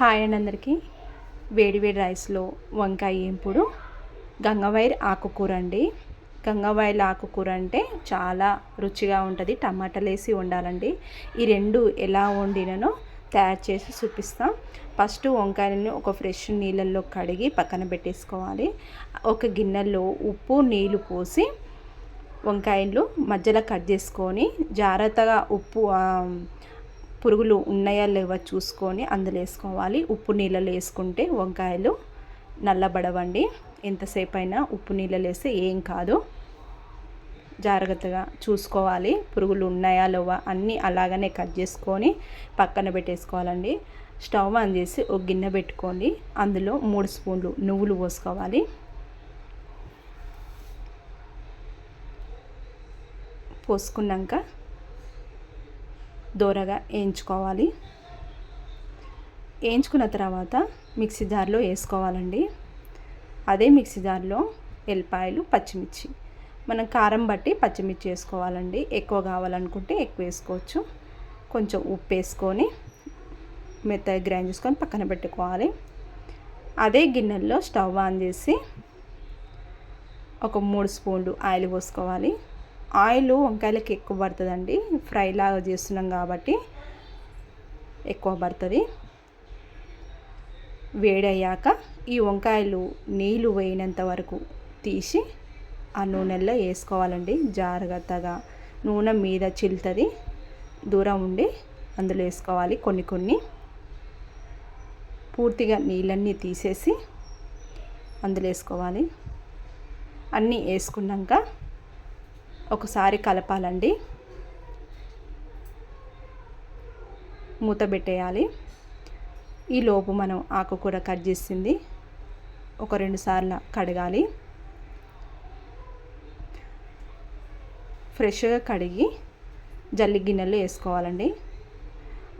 Hi అండి అందరికీ. వేడి వేడి రైస్లో వంకాయ ఏంపుడు గంగవైర్ ఆకుకూర అండి. గంగవాయిల ఆకుకూర అంటే చాలా రుచిగా ఉంటుంది టమాటాలు వేసి వండాలండి. ఈ రెండు ఎలా వండిననో తయారు చేసి చూపిస్తాం. ఫస్ట్ వంకాయలను ఒక ఫ్రెష్ నీళ్ళల్లో కడిగి పక్కన పెట్టేసుకోవాలి. ఒక గిన్నెలో ఉప్పు నీళ్ళు పోసి వంకాయలు మధ్యలో కట్ చేసుకొని జాగ్రత్తగా ఉప్పు పురుగులు ఉన్నాయా లేవా చూసుకొని అందులో వేసుకోవాలి. ఉప్పు నీళ్ళలో వేసుకుంటే వంకాయలు నల్లబడవండి. ఎంతసేపు అయినా ఉప్పు నీళ్ళలో వేస్తే ఏం కాదు. జాగ్రత్తగా చూసుకోవాలి. పురుగులు ఉన్నాయా లేవా అన్నీ అలాగనే కట్ చేసుకొని పక్కన పెట్టేసుకోవాలండి. స్టవ్ ఆన్ చేసి ఒక గిన్నె పెట్టుకొని అందులో మూడు స్పూన్లు నువ్వులు పోసుకోవాలి. పోసుకున్నాక దోరగా వేయించుకోవాలి. వేయించుకున్న తర్వాత మిక్సీ జార్లో వేసుకోవాలండి. అదే మిక్సీ జార్లో ఎల్లిపాయలు పచ్చిమిర్చి. మనం కారం బట్టి పచ్చిమిర్చి వేసుకోవాలండి. ఎక్కువ కావాలనుకుంటే ఎక్కువ వేసుకోవచ్చు. కొంచెం ఉప్పు వేసుకొని మెత్తగా గ్రైండ్ చేసుకొని పక్కన పెట్టుకోవాలి. అదే గిన్నెల్లో స్టవ్ ఆన్ చేసి ఒక మూడు స్పూన్లు ఆయిల్ పోసుకోవాలి. ఆయిల్ వంకాయలకి ఎక్కువ పడుతుందండి. ఫ్రై లాగా చేస్తున్నాం కాబట్టి ఎక్కువ పడుతుంది. వేడయ్యాక ఈ వంకాయలు నీళ్ళు వేయినంత వరకు తీసి ఆ నూనెల్లో వేసుకోవాలండి. జాగ్రత్తగా నూనె మీద చిల్లుతుంది. దూరం ఉండి అందులో వేసుకోవాలి కొన్ని కొన్ని. పూర్తిగా నీళ్ళన్నీ తీసేసి అందులో వేసుకోవాలి. అన్నీ వేసుకున్నాక ఒకసారి కలపాలండి. మూత పెట్టేయాలి. ఈలోపు మనం ఆకుకూర కట్ చేసింది. ఒక రెండు సార్లు కడగాలి. ఫ్రెష్గా కడిగి జల్లి గిన్నెలో వేసుకోవాలండి.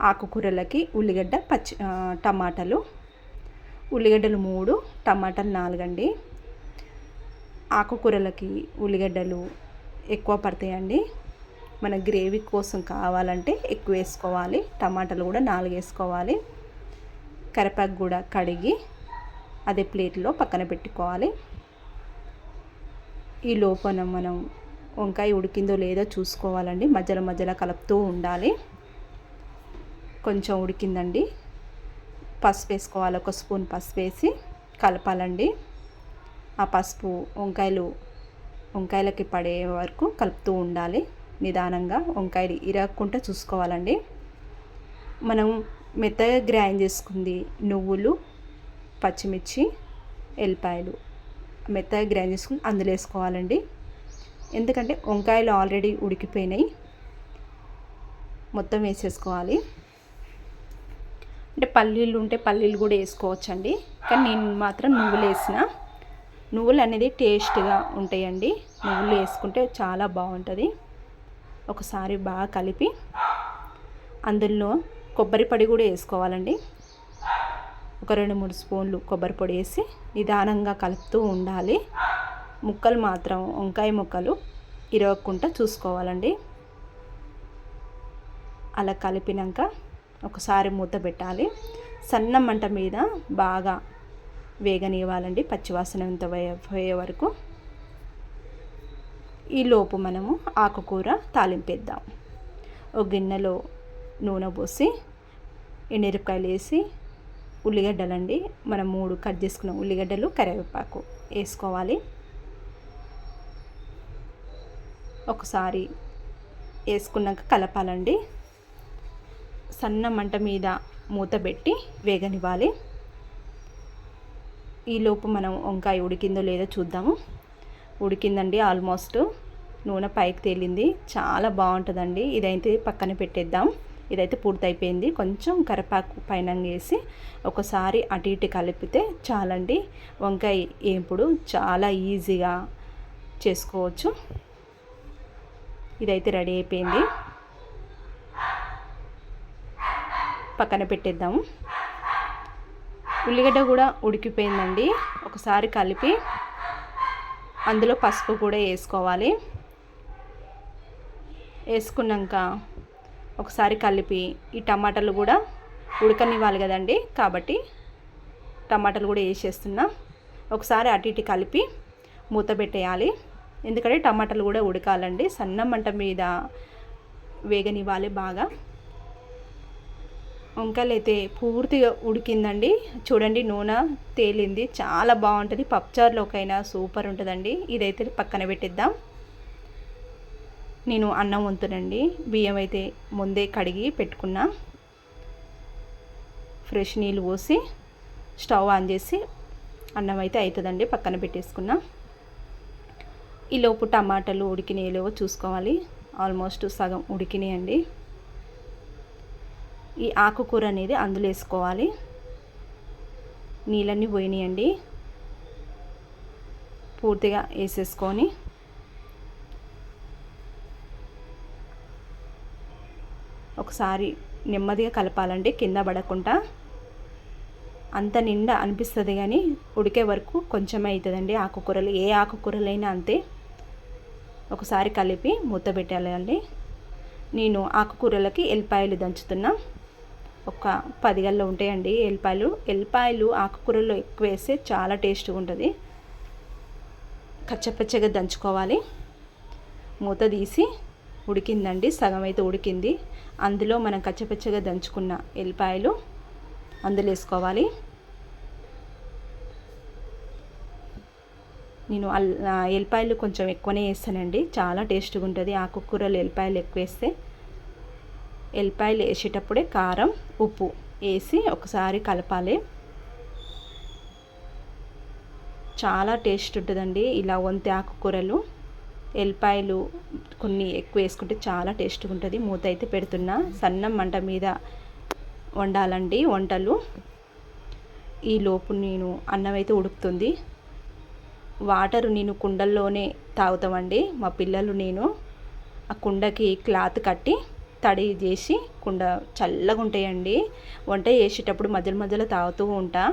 ఆకుకూరలకి ఉల్లిగడ్డ పచ్చి టమాటాలు. ఉల్లిగడ్డలు మూడు టమాటాలు నాలుగండి. ఆకుకూరలకి ఉల్లిగడ్డలు ఎక్కువ పడతాయండి. మన గ్రేవీ కోసం కావాలంటే ఎక్కువ వేసుకోవాలి. టమాటాలు కూడా నాలుగు వేసుకోవాలి. కరివేపాకు కూడా కడిగి అదే ప్లేట్లో పక్కన పెట్టుకోవాలి. ఈ లోపల మనం వంకాయ ఉడికిందో లేదో చూసుకోవాలండి. మధ్యలో మధ్యలో కలుపుతూ ఉండాలి. కొంచెం ఉడికిందండి. పసుపు వేసుకోవాలి. ఒక స్పూన్ పసుపు వేసి కలపాలండి. ఆ పసుపు వంకాయలు వంకాయలకి పడే వరకు కలుపుతూ ఉండాలి. నిదానంగా వంకాయలు ఇరగకుండా చూసుకోవాలండి. మనం మెత్తగా గ్రైండ్ చేసుకుంది నువ్వులు పచ్చిమిర్చి ఎల్లిపాయలు మెత్తగా గ్రైండ్ చేసుకుని అందులో వేసుకోవాలండి. ఎందుకంటే వంకాయలు ఆల్రెడీ ఉడికిపోయినాయి. మొత్తం వేసేసుకోవాలి. అంటే పల్లీలు ఉంటే పల్లీలు కూడా వేసుకోవచ్చండి. కానీ నేను మాత్రం నువ్వులు వేసిన. నువ్వులు అనేది టేస్ట్గా ఉంటాయండి. నువ్వులు వేసుకుంటే చాలా బాగుంటుంది. ఒకసారి బాగా కలిపి అందులో కొబ్బరి పొడి కూడా వేసుకోవాలండి. ఒక రెండు మూడు స్పూన్లు కొబ్బరి పొడి వేసి నిదానంగా కలుపుతూ ఉండాలి. ముక్కలు మాత్రం వంకాయ ముక్కలు ఇరవకుండా చూసుకోవాలండి. అలా కలిపినాక ఒకసారి మూత పెట్టాలి. సన్న మంట మీద బాగా వేగనివ్వాలండి. పచ్చివాసన ఇంత పోయే వరకు. ఈ లోపు మనము ఆకుకూర తాలింపేద్దాం. ఒక గిన్నెలో నూనె పోసి ఎండిరపకాయలు వేసి ఉల్లిగడ్డలండి. మనం మూడు కట్ చేసుకున్న ఉల్లిగడ్డలు కరివేపాకు వేసుకోవాలి. ఒకసారి వేసుకున్నాక కలపాలండి. సన్న మంట మీద మూత పెట్టి వేగనివ్వాలి. ఈలోపు మనం వంకాయ ఉడికిందో లేదో చూద్దాము. ఉడికిందండి ఆల్మోస్ట్. నూనె పైకి తేలింది. చాలా బాగుంటుందండి. ఇదైతే పక్కన పెట్టేద్దాం. ఇదైతే పూర్తయిపోయింది. కొంచెం కరివేపాకు పైన వేసి ఒకసారి అటు ఇటు కలిపితే చాలండి. వంకాయ ఏంపుడు చాలా ఈజీగా చేసుకోవచ్చు. ఇదైతే రెడీ అయిపోయింది. పక్కన పెట్టేద్దాము. ఉల్లిగడ్డ కూడా ఉడికిపోయిందండి. ఒకసారి కలిపి అందులో పసుపు కూడా వేసుకోవాలి. వేసుకున్నాక ఒకసారి కలిపి ఈ టమాటాలు కూడా ఉడకనివ్వాలి కదండి. కాబట్టి టమాటాలు కూడా వేసేస్తున్నా. ఒకసారి అటు ఇటు కలిపి మూత పెట్టేయాలి. ఎందుకంటే టమాటాలు కూడా ఉడకాలండి. సన్న మంట మీద వేగనివ్వాలి బాగా. వంకాయలు అయితే పూర్తిగా ఉడికిందండి. చూడండి నూనె తేలింది. చాలా బాగుంటుంది. పప్పుచారులోకైనా సూపర్ ఉంటుందండి. ఇదైతే పక్కన పెట్టిద్దాం. నేను అన్నం వంతునండి. బియ్యం అయితే ముందే కడిగి పెట్టుకున్నా. ఫ్రెష్ నీళ్ళు పోసి స్టవ్ ఆన్ చేసి అన్నం అయితే అవుతుందండి పక్కన పెట్టేసుకున్నా. ఈలోపు టమాటాలు ఉడికినాయో చూసుకోవాలి. ఆల్మోస్ట్ సగం ఉడికినాయండి. ఈ ఆకుకూర అనేది అందులో వేసుకోవాలి. నీళ్ళన్నీ పోయినాయండి. పూర్తిగా వేసేసుకొని ఒకసారి నెమ్మదిగా కలపాలండి కింద పడకుండా. అంత నిండా అనిపిస్తుంది కానీ ఉడికే వరకు కొంచెమే అవుతుందండి ఆకుకూరలు. ఏ ఆకుకూరలైనా అంతే. ఒకసారి కలిపి మూత పెట్టాలండి. నేను ఆకుకూరలకి ఎల్లిపాయలు దంచుతున్నా. ఒక పది గల్లో ఉంటాయండి ఎల్లిపాయలు. ఎల్లిపాయలు ఆకుకూరల్లో ఎక్కువ వేస్తే చాలా టేస్ట్గా ఉంటుంది. కచ్చపచ్చగా దంచుకోవాలి. మూత తీసి ఉడికిందండి. సగం అయితే ఉడికింది. అందులో మనం కచ్చపచ్చగా దంచుకున్న ఎల్లిపాయలు అందులో వేసుకోవాలి. నేను అల్ ఎల్లిపాయలు కొంచెం ఎక్కువనే వేస్తానండి. చాలా టేస్ట్గా ఉంటుంది. ఆకుకూరలు ఎల్లిపాయలు ఎక్కువ వేస్తే ఎల్లిపాయలు వేసేటప్పుడే కారం ఉప్పు వేసి ఒకసారి కలపాలి. చాలా టేస్ట్ ఉంటుందండి ఇలా వంతి ఆకుకూరలు. ఎల్లిపాయలు కొన్ని ఎక్కువ వేసుకుంటే చాలా టేస్ట్గా ఉంటుంది. మూత అయితే పెడుతున్నా. సన్నం మంట మీద వండాలండి వంటలు. ఈ లోపు నేను అన్నం అయితే ఉడుకుతుంది. వాటర్ నేను కుండల్లోనే తాగుతామండి. మా పిల్లలు నేను ఆ కుండకి క్లాత్ కట్టి తడి చేసి కుండ చల్లగా ఉంటాయండి. వంట చేసేటప్పుడు మధ్యలో మధ్యలో తాగుతూ ఉంటా.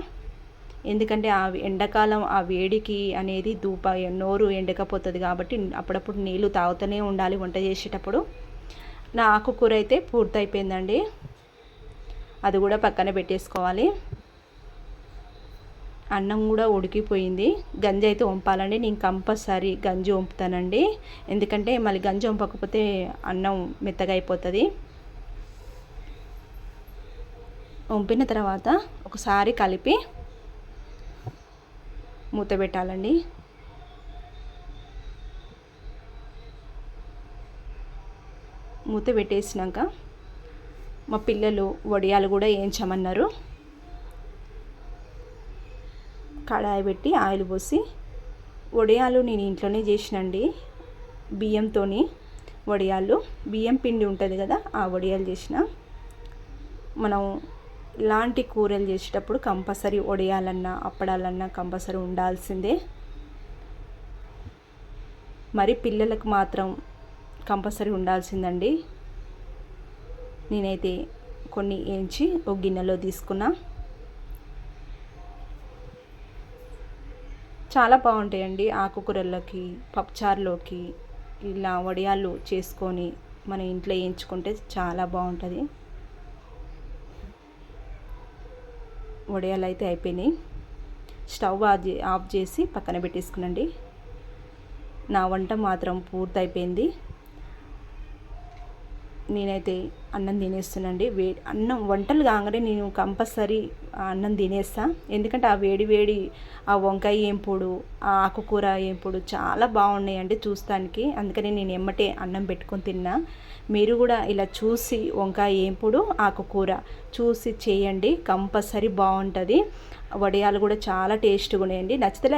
ఎందుకంటే ఆ ఎండాకాలం ఆ వేడికి అనేది దూప నోరు ఎండకపోతుంది కాబట్టి అప్పుడప్పుడు నీళ్ళు తాగుతూనే ఉండాలి వంట చేసేటప్పుడు. నా ఆకుకూర అయితే పూర్తయిపోయిందండి. అది కూడా పక్కన పెట్టేసుకోవాలి. అన్నం కూడా ఉడికిపోయింది. గంజి అయితే వంపాలండి. నేను కంపల్సరీ గంజి వంపుతానండి. ఎందుకంటే మళ్ళీ గంజి వంపకపోతే అన్నం మెత్తగా అయిపోతుంది. వంపిన తర్వాత ఒకసారి కలిపి మూత పెట్టాలండి. మూత పెట్టేసినాక మా పిల్లలు వడియాలు కూడా వేయించమన్నారు. కడాయి పెట్టి ఆయిల్ పోసి వడియాలు నేను ఇంట్లోనే చేసినండి బియ్యంతో వడియాలు. బియ్యం పిండి ఉంటుంది కదా ఆ వడియాలు చేసిన. మనం ఇలాంటి కూరలు చేసేటప్పుడు కంపల్సరీ వడియాలన్నా అప్పడాలన్నా కంపల్సరీ ఉండాల్సిందే. మరి పిల్లలకు మాత్రం కంపల్సరీ ఉండాల్సిందండి. నేనైతే కొన్ని ఏంచి ఒక గిన్నెలో తీసుకున్నా. చాలా బాగుంటాయండి ఆకుకూరల్లోకి పప్పుచారులోకి ఇలా వడియాలు చేసుకొని మన ఇంట్లో వేయించుకుంటే చాలా బాగుంటుంది. వడియాలు అయితే అయిపోయినాయి. స్టవ్ ఆఫ్ చేసి పక్కన పెట్టేసుకునండి. నా వంట మాత్రం పూర్తయిపోయింది. నేనైతే అన్నం తినేస్తానండి వే అన్నం వంటలు కాగానే నేను కంపల్సరీ అన్నం తినేస్తా. ఎందుకంటే ఆ వేడి వేడి ఆ వంకాయ ఏంపుడు ఆ ఆకుకూర ఏంపుడు చాలా బాగున్నాయండి చూస్తానికి. అందుకని నేను ఎమ్మటే అన్నం పెట్టుకొని తిన్నా. మీరు కూడా ఇలా చూసి వంకాయ ఏంపుడు ఆకుకూర చూసి చేయండి. కంపల్సరీ బాగుంటుంది. వడియాలు కూడా చాలా టేస్ట్గా ఉన్నాయండి. నచ్చితే